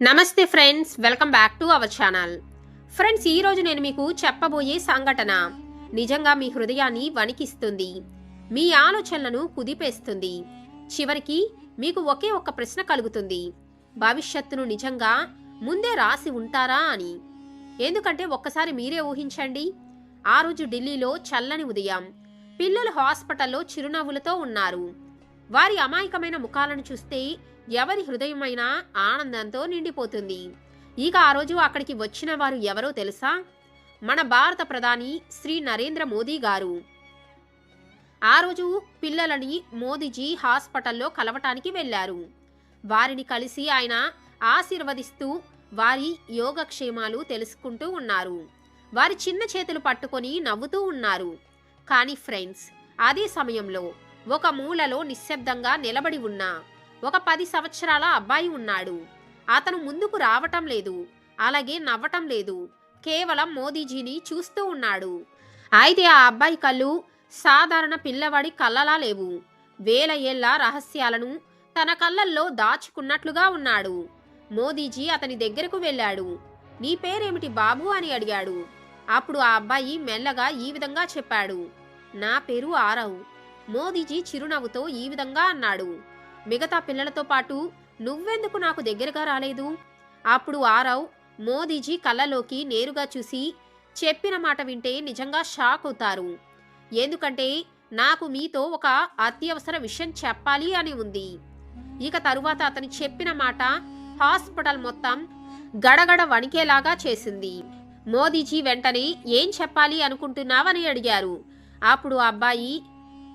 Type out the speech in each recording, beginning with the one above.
నమస్తే friends welcome back to our channel. Friends ఈ రోజు నేను మీకు చెప్పబోయే సంఘటన నిజంగా మీ హృదయాన్ని వణికిస్తుంది మీ ఆలోచనలను కుదిపేస్తుంది. చివరికి మీకు ఒకే ఒక్క ప్రశ్న కలుగుతుంది భవిష్యత్తును నిజంగా ముందే రాసి ఉంటారా అని. ఎందుకంటే ఒక్కసారి మీరే ఊహించండి ఆ రోజు ఢిల్లీలో చల్లని ఉదయం పిల్లలు హాస్పిటల్లో చిరునవ్వులతో ఉన్నారు. వారి అమాయకమైన ముఖాలను చూస్తే ఎవరి హృదయమైనా ఆనందంతో నిండిపోతుంది. ఇక ఆ రోజు అక్కడికి వచ్చిన వారు ఎవరో తెలుసా? మన భారత ప్రధాని శ్రీ నరేంద్ర మోదీ గారు. ఆ రోజు పిల్లలని మోదీజీ హాస్పిటల్లో కలవటానికి వెళ్ళారు వారిని కలిసి ఆయన ఆశీర్వదిస్తూ వారి యోగక్షేమాలు తెలుసుకుంటూ ఉన్నారు. వారి చిన్న చేతులు పట్టుకొని నవ్వుతూ ఉన్నారు. కానీ ఫ్రెండ్స్ అదే సమయంలో ఒక మూలలో నిశ్శబ్దంగా నిలబడి ఉన్న ఒక పది సంవత్సరాల అబ్బాయి ఉన్నాడు. అతను ముందుకు రావటం లేదు. అలాగే నవ్వటం లేదు. కేవలం మోదీజీని చూస్తూ ఉన్నాడు. అయితే ఆ అబ్బాయి కళ్ళు సాధారణ పిల్లవాడి కళ్ళలా లేవు. వేల ఏళ్ళ రహస్యాలను తన కళ్ళల్లో దాచుకున్నట్లుగా ఉన్నాడు. మోదీజీ అతని దగ్గరకు వెళ్ళాడు. నీ పేరేమిటి బాబు? అని అడిగాడు. అప్పుడు ఆ అబ్బాయి మెల్లగా ఈ విధంగా చెప్పాడు. నా పేరు ఆరవ్. మోదీజీ చిరునవ్వుతో ఈ విధంగా అన్నాడు. మిగతా పిల్లలతో పాటు నువ్వెందుకు నాకు దగ్గరగా రాలేదు? అప్పుడు ఆరవ్ మోదీజీ కళ్ళలోకి నేరుగా చూసి చెప్పిన మాట వింటే నిజంగా షాక్ అవుతారు. ఎందుకంటే నాకు మీతో ఒక అత్యవసర విషయం చెప్పాలి అని ఉంది. ఇక తరువాత అతను చెప్పిన మాట హాస్పిటల్ మొత్తం గడగడ వణికేలాగా చేసింది. మోదీజీ వెంటనే ఏం చెప్పాలి అనుకుంటున్నావని అడిగారు. అప్పుడు ఆ అబ్బాయి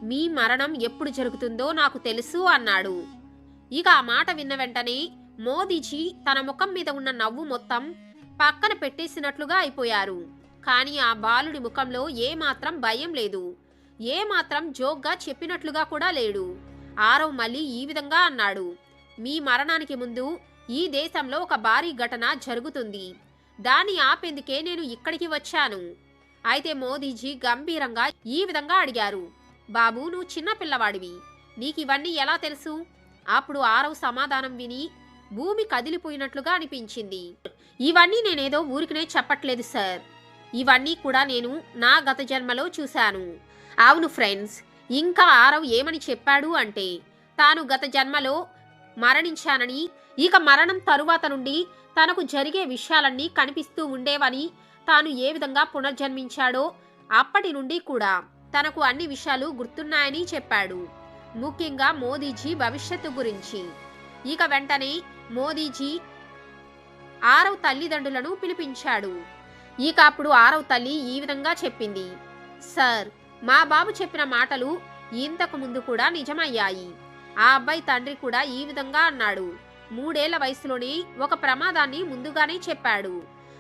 మీ మరణం ఎప్పుడు జరుగుతుందో నాకు తెలుసు అన్నాడు. ఇక ఆ మాట విన్న వెంటనే మోదీజీ తన ముఖం మీద ఉన్న నవ్వు మొత్తం పక్కన పెట్టేసినట్లుగా అయిపోయారు. కానీ ఆ బాలుడి ముఖంలో ఏమాత్రం భయం లేదు. ఏమాత్రం జోక్గా చెప్పినట్లుగా కూడా లేడు. ఆరవ్ మళ్ళీ ఈ విధంగా అన్నాడు. మీ మరణానికి ముందు ఈ దేశంలో ఒక భారీ ఘటన జరుగుతుంది. దాన్ని ఆపేందుకే నేను ఇక్కడికి వచ్చాను. అయితే మోదీజీ గంభీరంగా ఈ విధంగా అడిగారు. బాబు నువ్వు చిన్న పిల్లవాడివి. నీకు ఇవన్నీ ఎలా తెలుసు? అప్పుడు ఆరవ్ సమాధానం విని భూమి కదిలిపోయినట్లుగా అనిపించింది. ఇవన్నీ నేనేదో ఊరికినే చెప్పట్లేదు సార్. ఇవన్నీ కూడా నేను నా గత జన్మలో చూశాను. అవును ఫ్రెండ్స్ ఇంకా ఆరవ్ ఏమని చెప్పాడు అంటే తాను గత జన్మలో మరణించానని ఇక మరణం తరువాత నుండి తనకు జరిగే విషయాలన్నీ కనిపిస్తూ ఉండేవని తాను ఏ విధంగా పునర్జన్మించాడో అప్పటి నుండి కూడా. తనకు అన్ని విషయాలు గుర్తున్నాయని చెప్పాడు. ముఖ్యంగా మోదీజీ భవిష్యత్తు గురించి. ఇక వెంటనే మోదీజీ ఆరవ్ తల్లిదండ్రులను పిలిపించాడు. ఇక అప్పుడు ఆరవ్ తల్లి ఈ విధంగా చెప్పింది. సార్ మా బాబు చెప్పిన మాటలు ఇంతకు ముందు కూడా నిజమయ్యాయి. ఆ అబ్బాయి తండ్రి కూడా ఈ విధంగా అన్నాడు. మూడేళ్ళ వయసులోనే ఒక ప్రమాదాన్ని ముందుగానే చెప్పాడు.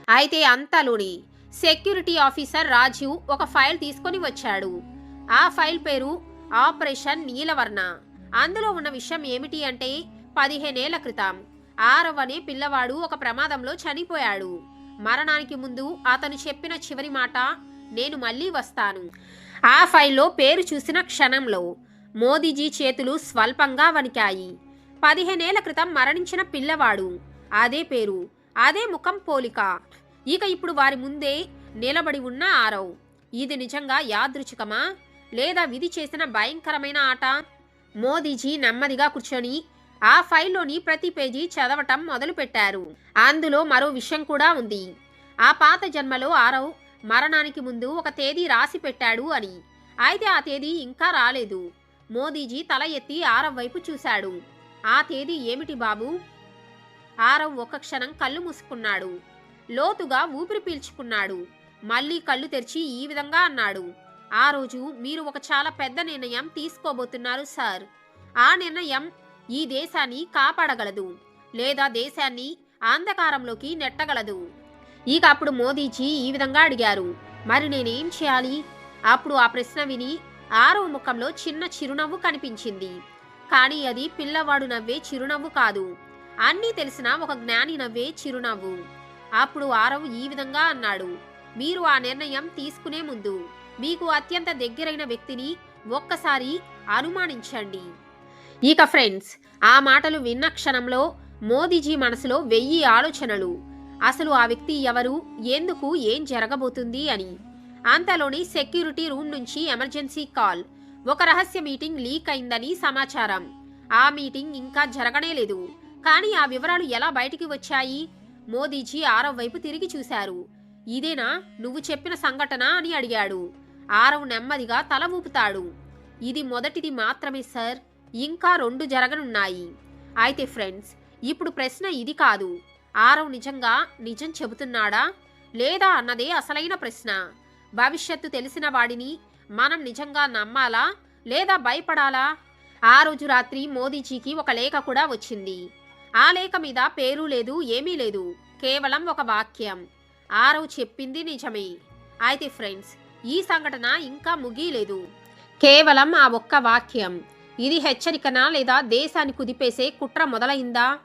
అయితే అంతలోని సెక్యూరిటీ ఆఫీసర్ రాజీవ్ ఒక ఫైల్ తీసుకొని వచ్చాడు. ఆ ఫైల్ పేరు ఆపరేషన్ నీలవర్ణ. అందులో ఉన్న విషయం ఏమిటి అంటే పదిహేనేళ్ళ క్రితం ఆరవ్ అనే పిల్లవాడు ఒక ప్రమాదంలో చనిపోయాడు. మరణానికి ముందు అతను చెప్పిన చివరి మాట నేను మళ్ళీ వస్తాను. ఆ ఫైల్లో పేరు చూసిన క్షణంలో మోదీజీ చేతులు స్వల్పంగా వణికాయి. పదిహేనేళ్ళ క్రితం మరణించిన పిల్లవాడు అదే పేరు అదే ముఖం పోలిక ఇక ఇప్పుడు వారి ముందే నిలబడి ఉన్న ఆరవ్. ఇది నిజంగా యాదృచ్ఛికమా? లేదా విధి చేసిన భయంకరమైన ఆట? మోదీజీ నెమ్మదిగా కూర్చొని ఆ ఫైల్లోని ప్రతి పేజీ చదవటం మొదలుపెట్టారు. అందులో మరో విషయం కూడా ఉంది. ఆ పాత జన్మలో ఆరవ్ మరణానికి ముందు ఒక తేదీ రాసి పెట్టాడు అని. అయితే ఆ తేదీ ఇంకా రాలేదు. మోదీజీ తల ఎత్తి ఆరవ్ వైపు చూశాడు. ఆ తేదీ ఏమిటి బాబు? ఆరవ్ ఒక క్షణం కళ్ళు మూసుకున్నాడు. లోతుగా ఊపిరి పీల్చుకున్నాడు. మళ్ళీ కళ్ళు తెరిచి ఈ విధంగా అన్నాడు. ఆ రోజు మీరు ఒక చాలా పెద్ద నిర్ణయం తీసుకోబోతున్నారు సార్. ఆ నిర్ణయం ఈ దేశాన్ని కాపాడగలదు లేదా దేశాన్ని అంధకారంలోకి నెట్టగలదు. ఇక అప్పుడు మోదీజీ ఈ విధంగా అడిగారు. మరి నేనేం చేయాలి? అప్పుడు ఆ ప్రశ్న విని ఆరవ ముఖంలో చిన్న చిరునవ్వు కనిపించింది. కానీ అది పిల్లవాడు నవ్వే చిరునవ్వు కాదు. అన్నీ తెలిసిన ఒక జ్ఞాని నవ్వే చిరునవ్వు. అప్పుడు ఆరవ్ ఈ విధంగా అన్నాడు మీరు ఆ నిర్ణయం తీసుకునే ముందు మీకు అత్యంత దగ్గరైన వ్యక్తిని ఒక్కసారి అనుమానించండి. ఇక ఫ్రెండ్స్ ఆ మాటలు విన్న క్షణంలో మోదీజీ మనసులో వెయ్యి ఆలోచనలు. అసలు ఆ వ్యక్తి ఎవరు ఎందుకు ఏం జరగబోతుంది అని. అంతలోని సెక్యూరిటీ రూమ్ నుంచి ఎమర్జెన్సీ కాల్. ఒక రహస్య మీటింగ్ లీక్ అయిందని సమాచారం. ఆ మీటింగ్ ఇంకా జరగనే లేదు. కానీ ఆ వివరాలు ఎలా బయటికి వచ్చాయి? మోదీజీ ఆరవ్ వైపు తిరిగి చూశారు. ఇదేనా? నువ్వు చెప్పిన సంఘటన? అని అడిగాడు. ఆరవ్ నెమ్మదిగా తల ఊపుతాడు. ఇది మొదటిది మాత్రమే సార్. ఇంకా రెండు జరగనున్నాయి. అయితే ఫ్రెండ్స్ ఇప్పుడు ప్రశ్న ఇది కాదు. ఆరవ్ నిజంగా నిజం చెబుతున్నాడా? లేదా అన్నదే అసలైన ప్రశ్న. భవిష్యత్తు తెలిసిన వాడిని మనం నిజంగా నమ్మాలా? లేదా భయపడాలా? ఆ రోజు రాత్రి మోదీజీకి ఒక లేఖ కూడా వచ్చింది. ఆ లేఖ మీద పేరు లేదు ఏమీ లేదు. కేవలం ఒక వాక్యం. ఆరవ్ చెప్పింది నిజమే. అయితే ఫ్రెండ్స్ ఈ సంఘటన ఇంకా ముగియలేదు. కేవలం ఆ ఒక్క వాక్యం. ఇది హెచ్చరికనా లేదా దేశాన్ని కుదిపేసే కుట్ర మొదలైందా?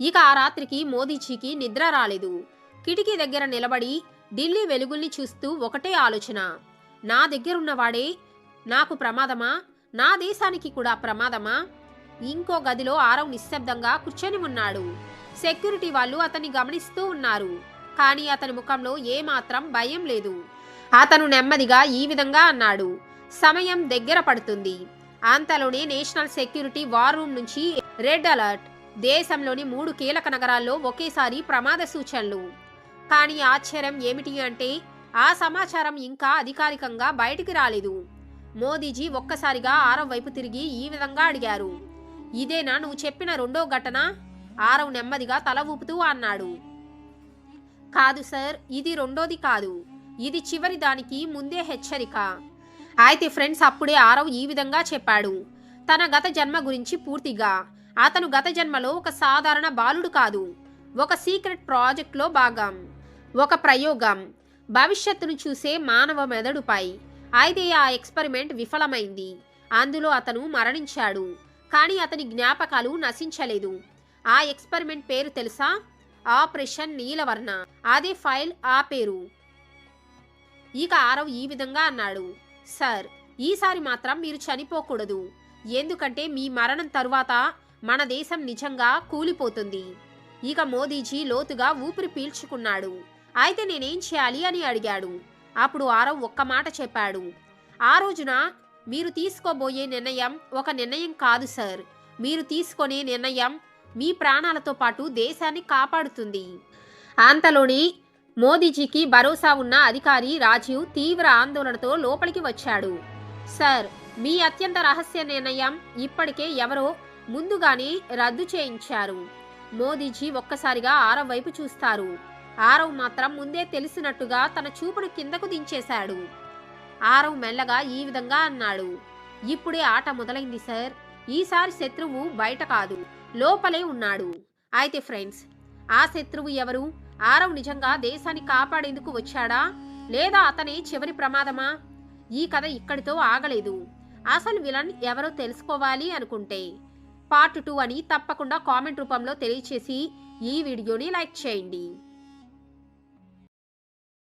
ఇక ఆ రాత్రికి మోదీజీకి నిద్ర రాలేదు. కిటికీ దగ్గర నిలబడి ఢిల్లీ వెలుగుల్ని చూస్తూ ఒకటే ఆలోచన. నా దగ్గరున్నవాడే నాకు ప్రమాదమా? నా దేశానికి కూడా ప్రమాదమా? ఇంకో గదిలో ఆరవ్ నిశ్శబ్దంగా కూర్చొని ఉన్నాడు. సెక్యూరిటీ వాళ్ళు అతన్ని గమనిస్తూ ఉన్నారు. కానీ అతని ముఖంలో ఏమాత్రం భయం లేదు. అతను నెమ్మదిగా ఈ విధంగా అన్నాడు. సమయం దగ్గర పడుతుంది. అంతలోనే నేషనల్ సెక్యూరిటీ వార్ రూమ్ నుంచి రెడ్ అలర్ట్. దేశంలోని మూడు కీలక నగరాల్లో ఒకేసారి ప్రమాద సూచనలు. కానీ ఆశ్చర్యం ఏమిటి అంటే ఆ సమాచారం ఇంకా అధికారికంగా బయటికి రాలేదు. మోదీజీ ఒక్కసారిగా ఆరవ వైపు తిరిగి ఈ విధంగా అడిగారు. ఇదేనా నువ్వు చెప్పిన రెండో ఘటన? ఆరవ్ నెమ్మదిగా తల ఊపుతూ అన్నాడు. కాదు సార్ ఇది రెండోది కాదు. ఇది చివరి దానికి ముందే హెచ్చరిక. అయితే ఫ్రెండ్స్ అప్పుడే ఆరవ్ ఈ విధంగా చెప్పాడు. తన గత జన్మ గురించి పూర్తిగా. అతను గత జన్మలో ఒక సాధారణ బాలుడు కాదు. ఒక సీక్రెట్ ప్రాజెక్ట్లో భాగం. ఒక ప్రయోగం. భవిష్యత్తును చూసే మానవ మెదడుపై. అయితే ఆ ఎక్స్పెరిమెంట్ విఫలమైంది. అందులో అతను మరణించాడు. కానీ అతని జ్ఞాపకాలు నశించలేదు. ఆ ఎక్స్పెరిమెంట్ పేరు తెలుసా? ఆపరేషన్ నీలవర్ణ. అదే ఫైల్ ఆ పేరు. ఇక ఆరవ్ ఈ విధంగా అన్నాడు. సార్ ఈసారి మాత్రం మీరు చనిపోకూడదు. ఎందుకంటే మీ మరణం తరువాత మన దేశం నిజంగా కూలిపోతుంది. ఇక మోదీజీ లోతుగా ఊపిరి పీల్చుకున్నాడు. అయితే నేనేం చేయాలి అని అడిగాడు. అప్పుడు ఆరవ్ ఒక్క మాట చెప్పాడు. ఆ రోజున మీరు తీసుకోబోయే నిర్ణయం ఒక నిర్ణయం కాదు సార్. మీరు తీసుకునే నిర్ణయం మీ ప్రాణాలతో పాటు దేశాన్ని కాపాడుతుంది. అంతలోని మోదీజీకి భరోసా ఉన్న అధికారి రాజీవ్ తీవ్ర ఆందోళనతో లోపలికి వచ్చాడు. సార్ మీ అత్యంత రహస్య నిర్ణయం ఇప్పటికే ఎవరో ముందుగానే రద్దు చేయించారు. మోదీజీ ఒక్కసారిగా ఆరవ్ వైపు చూస్తారు. ఆరవ్ మాత్రం ముందే తెలిసినట్టుగా తన చూపును కిందకు దించేశాడు. ఆరవ్ మెల్లగా ఈ విధంగా అన్నాడు. ఇప్పుడే ఆట మొదలైంది సార్. ఈసారి శత్రువు బయట కాదు లోపలే ఉన్నాడు. అయితే ఫ్రెండ్స్ ఆ శత్రువు ఎవరు? ఆరవ్ నిజంగా దేశాన్ని కాపాడేందుకు వచ్చాడా? లేదా అతనే చివరి ప్రమాదమా? ఈ కథ ఇక్కడితో ఆగలేదు. అసలు విలన్ ఎవరో తెలుసుకోవాలి అనుకుంటే పార్ట్ టూ అని తప్పకుండా కామెంట్ రూపంలో తెలియచేసి ఈ వీడియోని లైక్ చేయండి.